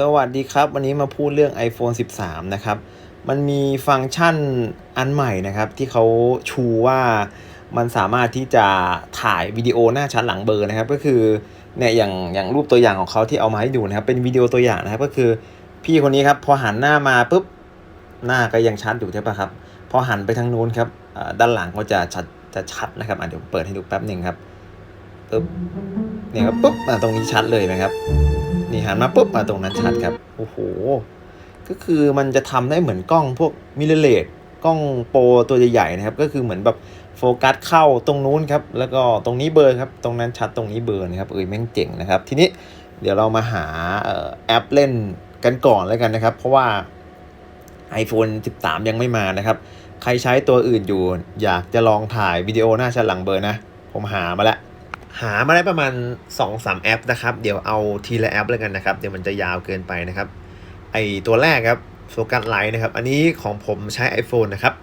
สวัสดีครับ วันนี้มาพูดเรื่อง iPhone 13 นะครับ มันมีฟังก์ชันอันใหม่นะครับ ที่เขาชูว่ามันสามารถที่จะถ่ายวิดีโอหน้าชัดหลังเบอร์นะครับ ก็คือเนี่ยอย่างอย่างรูปตัวอย่างของเขาที่เอามาให้ดูนะครับ เป็นวิดีโอตัวอย่างนะครับ ก็คือพี่คนนี้ครับ พอหันหน้ามาปุ๊บหน้าก็ยังชัดอยู่ใช่ปะครับ พอหันไปทางนู้นครับด้านหลังก็จะชัดจะชัดนะครับเดี๋ยวเปิดให้ดูแป๊บหนึ่งครับ ปุ๊บเนี่ยครับปุ๊บอะตรงนี้ชัดเลยนะครับนี่หันมาปุ๊บมาตรงนั้นชัดครับโอ้โหก็คือมันจะทำได้เหมือนกล้องพวกมิเรเลสกล้องโปรตัวใหญ่ๆนะครับ ก็คือเหมือนแบบโฟกัสเข้าตรงนู้นครับ แล้วก็ตรงนี้เบอร์ครับ ตรงนั้นชัดตรงนี้เบอร์นะครับเอ้ยแม่งเจ๋งนะครับ ทีนี้เดี๋ยวเรามาหาแอปเล่นกันก่อนแล้วกันนะครับ เพราะว่า iPhone 13 ยังไม่มานะครับ ใครใช้ตัวอื่นอยู่ อยากจะลองถ่ายวิดีโอหน้าชัดหลังเบอร์นะ ผมหามาแล้ว หามาได้ประมาณ 2-3 แอปนะครับ เดี๋ยวเอาทีละแอปแล้วกันนะครับ เดี๋ยวมันจะยาวเกินไปนะครับ ไอตัวแรกครับโฟกัสไลท์นะครับ อันนี้ของผมใช้ iPhone นะครับ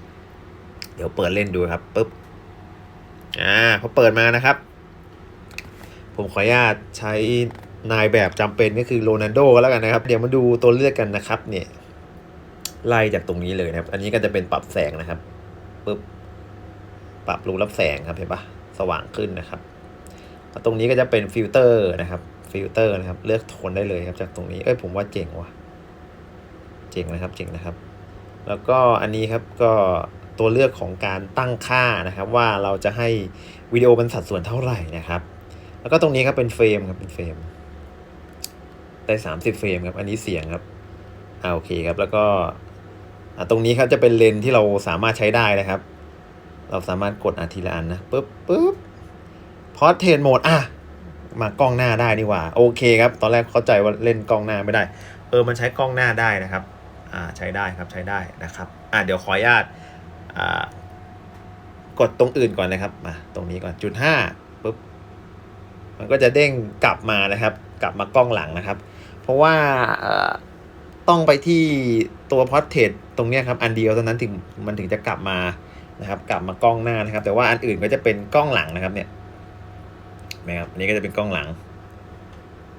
เดี๋ยวเปิดเล่นดูครับปุ๊บ อ่าพอเปิดมานะครับ ผมขออนุญาตใช้นายแบบจำเป็นก็คือโรนัลโดก็แล้วกันนะครับ เดี๋ยวมาดูตัวเลือกกันนะครับ เนี่ย ไล่จากตรงนี้เลยนะครับ อันนี้ก็จะเป็นปรับแสงนะครับปุ๊บ ปรับรูรับแสงครับเห็นปะสว่างขึ้นนะครับ ตรงนี้ก็จะเป็นฟิลเตอร์นะครับฟิลเตอร์นะครับ เลือกโทนได้เลยครับ จากตรงนี้ เอ้ยผมว่าเจ๋งว่ะ เจ๋งนะครับ เจ๋งนะครับ แล้วก็อันนี้ครับก็ตัวเลือกของการตั้งค่านะครับ ว่าเราจะให้วิดีโอเป็นสัดส่วนเท่าไหร่นะครับ แล้วก็ตรงนี้ครับเป็นเฟรมครับเป็นเฟรมได้30เฟรมครับ อันนี้เสียงครับอ่าโอเคครับ แล้วก็อ่าตรงนี้ครับจะเป็นเลนที่เราสามารถใช้ได้นะครับ เราสามารถกดอาทีละอันนะปึ๊บปึ๊บ พอเทนโหมดอะมากล้องหน้าได้นี่ว่า โอเคครับ ตอนแรกเข้าใจว่าเล่นกล้องหน้าไม่ได้ เออมันใช้กล้องหน้าได้นะครับอ่าใช้ได้ครับใช้ได้นะครับอ่าเดี๋ยวขออนุญาตอ่ากดตรงอื่นก่อนนะครับมาตรงนี้ก่อนจุดห้าปุ๊บมันก็จะเด้งกลับมานะครับ กลับมากล้องหลังนะครับ เพราะว่าเอ่อต้องไปที่ตัวพอ r t เท t ตรงนี้ครับอันเดียวเท่านั้นถึงมันถึงจะกลับมานะครับ กลับมากล้องหน้านะครับ แต่ว่าอันอื่นก็จะเป็นกล้องหลังนะครับเนี่ย นะครับอันนี้ก็จะเป็นกล้องหลัง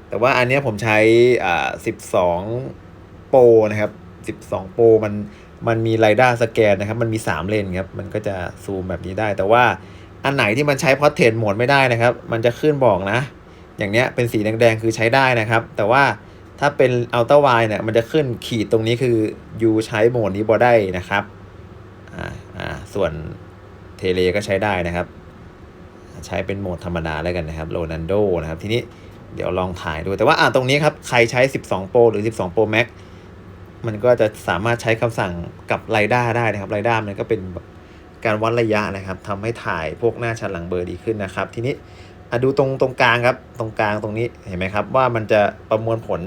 แต่ว่าอันนี้ผมใช้อ่า12โปรนะครับ12โปรมันมันมีไรด้าสแกนนะครับ มันมี3เลนครับ มันก็จะซูมแบบนี้ได้ แต่ว่าอันไหนที่มันใช้พอ r t เท t โหมดไม่ได้นะครับ มันจะขึ้นบอกนะ อย่างเนี้ยเป็นสีแดงๆคือใช้ได้นะครับ แต่ว่าถ้าเป็นอัลตร้าไวเนี่ย มันจะขึ้นขีดตรงนี้คือ you ใช้โหมดนี้บ่ได้นะครับ อ่า อ่า ส่วนเทเลก็ใช้ได้นะครับ ใช้เป็นโหมดธรรมดาแล้วกันนะครับโรนันโดนะครับทีนี้เดี๋ยวลองถ่ายดู แต่ว่าอ่าตรงนี้ครับ ใครใช้ 12 Pro หรือ 12 Pro Max มันก็จะสามารถใช้คำสั่งกับไรด้าได้นะครับไรด้ามันก็เป็นการวัดระยะนะครับทำให้ถ่ายพวกหน้าชัดหลังเบอร์ดีขึ้นนะครับ ทีนี้ดูตรงตรงกลางครับ ตรงกลางตรงนี้เห็นไหมครับ ว่ามันจะประมวลผล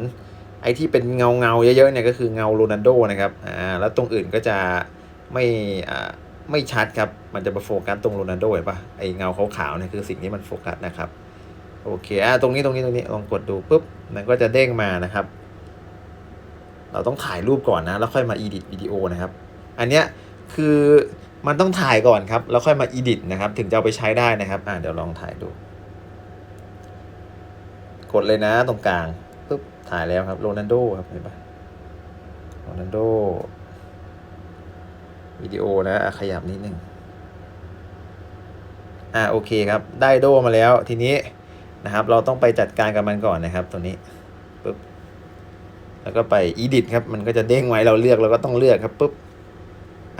ไอ้ที่เป็นเงาเงาเยอะๆเนี่ยก็คือเงาโรนัลโดนะครับอ่าแล้วตรงอื่นก็จะไม่อ่า ไม่ชัดครับ มันจะมาโฟกัสตรงโรนัลโดเห็นปะไอเงาขาวๆเนี่ยคือสิ่งที่มันโฟกัสนะครับ โอเคอะตรงนี้ตรงนี้ตรงนี้ลองกดดูปุ๊บ มันก็จะเด้งมานะครับ เราต้องถ่ายรูปก่อนนะ แล้วค่อยมาอีดิทวิดีโอนะครับ อันเนี้ยคือมันต้องถ่ายก่อนครับ แล้วค่อยมาอีดิทนะครับ ถึงจะเอาไปใช้ได้นะครับ อะเดี๋ยวลองถ่ายดู กดเลยนะตรงกลางปุ๊บถ่ายแล้วครับโรนัลโดครับเห็นปะโรนัลโด วิดีโอนะขยับนิดนึงอ่าโอเคครับ ได้โดมาแล้วทีนี้นะครับ เราต้องไปจัดการกับมันก่อนนะครับตัวนี้ปุ๊บแล้วก็ไป edit ครับ มันก็จะเด้งไว้เราเลือกเราก็ต้องเลือกครับปุ๊บ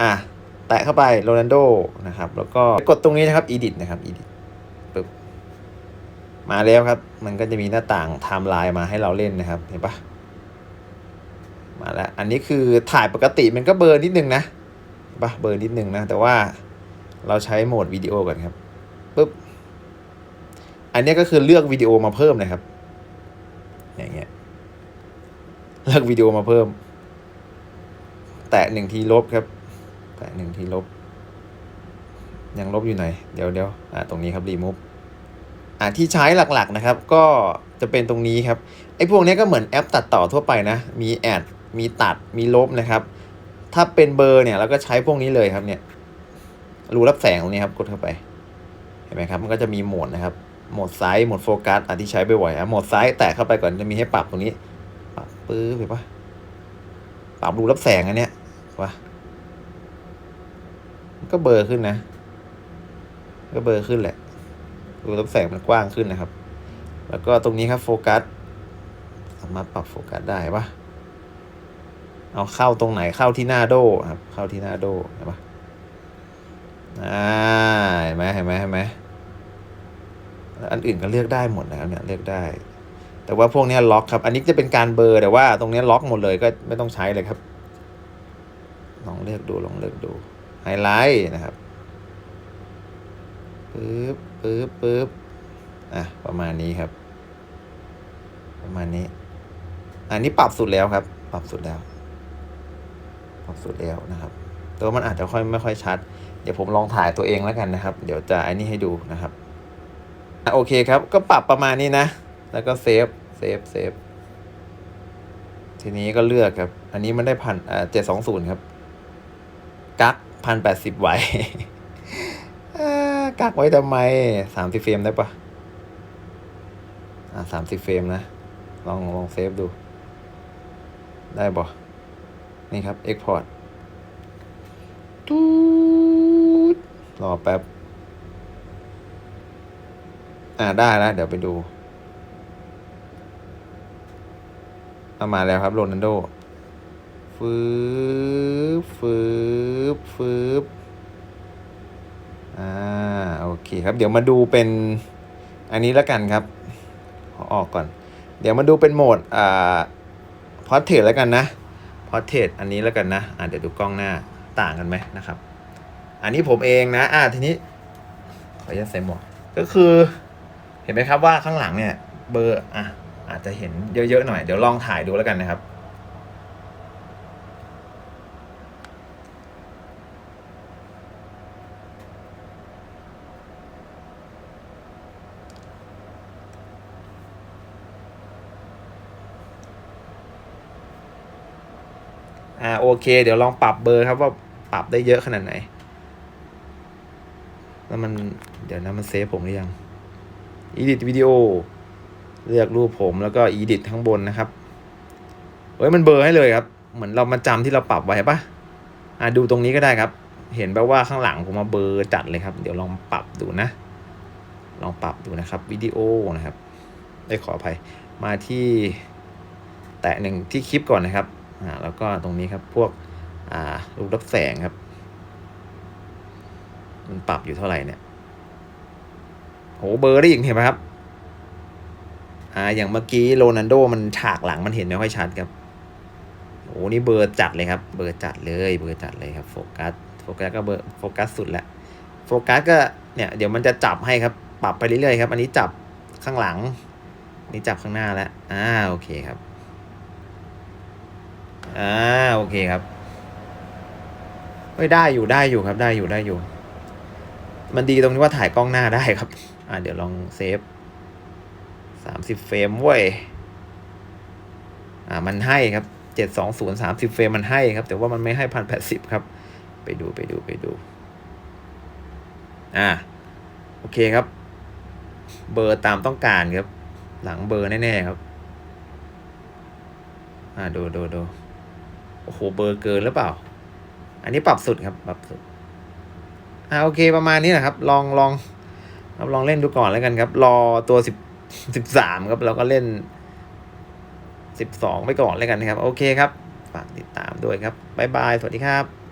อะแตะเข้าไปโรนัลโดนะครับ แล้วก็กดตรงนี้นะครับ edit นะครับ edit ปุ๊บมาแล้วครับ มันก็จะมีหน้าต่างไทม์ไลน์มาให้เราเล่นนะครับเห็นปะมาแล้ว อันนี้คือถ่ายปกติมันก็เบอร์นิดนึงนะ ปะเบอร์นิดนึงนะ แต่ว่าเราใช้โหมดวิดีโอก่อนครับปุ๊บอันนี้ก็คือเลือกวิดีโอมาเพิ่มนะครับ อย่างเงี้ยเลือกวิดีโอมาเพิ่ม แตะหนึ่งทีลบครับ แตะหนึ่งทีลบ ยังลบอยู่ไหน เดี๋ยวเดี๋ยวอ่าตรงนี้ครับรีมูฟอ่าที่ใช้หลักๆนะครับ ก็จะเป็นตรงนี้ครับไอ้พวกนี้ก็เหมือนแอปตัดต่อทั่วไปนะ มีแอดมีตัดมีลบนะครับ ถ้าเป็นเบอร์เนี่ยเราก็ใช้พวกนี้เลยครับเนี่ย รูรับแสงตรงนี้ครับกดเข้าไป เห็นไหมครับ มันก็จะมีโหมดนะครับ โหมดไซส์โหมดโฟกัสอันที่ใช้บ่อยๆอะโหมดไซส์แตะเข้าไปก่อนจะมีให้ปรับตรงนี้ ปรับปื๊บเห็นปะปรับรูรับแสงอันเนี้ยเห็นปะก็เบอร์ขึ้นนะ ก็เบอร์ขึ้นแหละ รูรับแสงมันกว้างขึ้นนะครับ แล้วก็ตรงนี้ครับโฟกัส สามารถปรับโฟกัสได้ปะ เอาเข้าตรงไหนเข้าที่หน้าโดครับ เข้าที่หน้าโดเห็นปะอ่าเห็นไหมเห็นไหมเห็นไหมอันอื่นก็เลือกได้หมดนะครับเนี่ยเลือกได้ แต่ว่าพวกนี้ล็อกครับ อันนี้จะเป็นการเบอร์แต่ว่า ตรงนี้ล็อกหมดเลยก็ไม่ต้องใช้เลยครับ ลองเลือกดูลองเลือกดูไฮไลท์นะครับปึ๊บปึ๊บปึ๊บอะประมาณนี้ครับ ประมาณนี้ อันนี้ปรับสุดแล้วครับ ปรับสุดแล้ว ปรับสุดแล้วนะครับตัวมันอาจจะค่อยไม่ค่อยชัด เดี๋ยวผมลองถ่ายตัวเองแล้วกันนะครับ เดี๋ยวจะไอ้นี่ให้ดูนะครับโอเคครับ ก็ปรับประมาณนี้นะ แล้วก็เซฟเซฟเซฟทีนี้ก็เลือกครับ อันนี้มันได้พันอ่าเจ็ดสองศูนย์ครับ กักพันแปดสิบไว้กักไว้ทำไมสามสิบเฟรมได้ปะอ่าสามสิบเฟรมนะ ลองลองเซฟดู ได้บ่ นี่ครับ Export ตูดรอแป๊บ อ่าได้แล้ว เดี๋ยวไปดูเอามาแล้วครับโรนันโดฟืบฟืบฟืบอ่า โอเคครับ เดี๋ยวมาดูเป็น อันนี้แล้วกันครับ ขอออกก่อน เดี๋ยวมาดูเป็นโหมด อ่าพอร์เทรตแล้วกันนะ พอร์เทรตอันนี้แล้วกันนะอ่าเดี๋ยวดูกล้องหน้าต่างกันไหมนะครับ อันนี้ผมเองนะอ่าทีนี้ขออนุญาตใส่หมวกก็คือ เห็นไหมครับว่าข้างหลังเนี่ย เบอร์อะอาจจะเห็นเยอะๆหน่อยเดี๋ยวลองถ่ายดูแล้วกันนะครับ อ่าโอเค เดี๋ยวลองปรับเบอร์ครับว่าปรับได้เยอะขนาดไหน แล้วมันเดี๋ยวนะมันเซฟผมหรือยัง edit วิดีโอเลือกรูปผมแล้วก็ edit ข้างบนนะครับเฮ้ยมันเบอร์ให้เลยครับ เหมือนเรามาจำที่เราปรับไว้ปะอ่าดูตรงนี้ก็ได้ครับ เห็นแบบว่าข้างหลังผมมาเบอร์จัดเลยครับ เดี๋ยวลองปรับดูนะ ลองปรับดูนะครับวิดีโอนะครับ ได้ขออภัยมาที่แตะหนึ่งที่คลิปก่อนนะครับ อ่าแล้วก็ตรงนี้ครับพวกอ่ารูปรับแสงครับ มันปรับอยู่เท่าไหร่เนี่ยโหเบอร์ได้อีกเห็นไหมครับอ่าอย่างเมื่อกี้โรนันโดมันฉากหลังมันเห็นไม่ค่อยชัดครับโอ้นี่เบอร์จัดเลยครับ เบอร์จัดเลยเบอร์จัดเลยครับโฟกัสโฟกัสก็เบอร์โฟกัสสุดแล้วโฟกัสก็เนี่ยเดี๋ยวมันจะจับให้ครับ ปรับไปเรื่อยๆครับ อันนี้จับข้างหลัง นี่จับข้างหน้าแล้วอ่าโอเคครับ อ่าโอเคครับไม่ได้อยู่ได้อยู่ครับได้อยู่ได้อยู่ มันดีตรงที่ว่าถ่ายกล้องหน้าได้ครับ อ่าเดี๋ยวลองเซฟสามสิบเฟรมเว้ยอ่ามันให้ครับเจ็ดสองศูนย์สามสิบเฟรมมันให้ครับ แต่ว่ามันไม่ให้พันแปดสิบครับ ไปดูไปดูไปดู อ่าโอเคครับ เบอร์ตามต้องการครับ หลังเบอร์แน่ๆครับ อ่าดูดูดู โอ้โหเบอร์เกินหรือเปล่า อันนี้ปรับสุดครับปรับสุดอ่าโอเคประมาณนี้นะครับ ลองลองครับลองเล่นดูก่อนแล้วกันครับ รอตัวสิบสิบสามครับแล้วก็เล่นสิบสองไปก่อนแล้วกันนะครับ โอเคครับ ฝากติดตามด้วยครับบ๊ายบาย สวัสดีครับ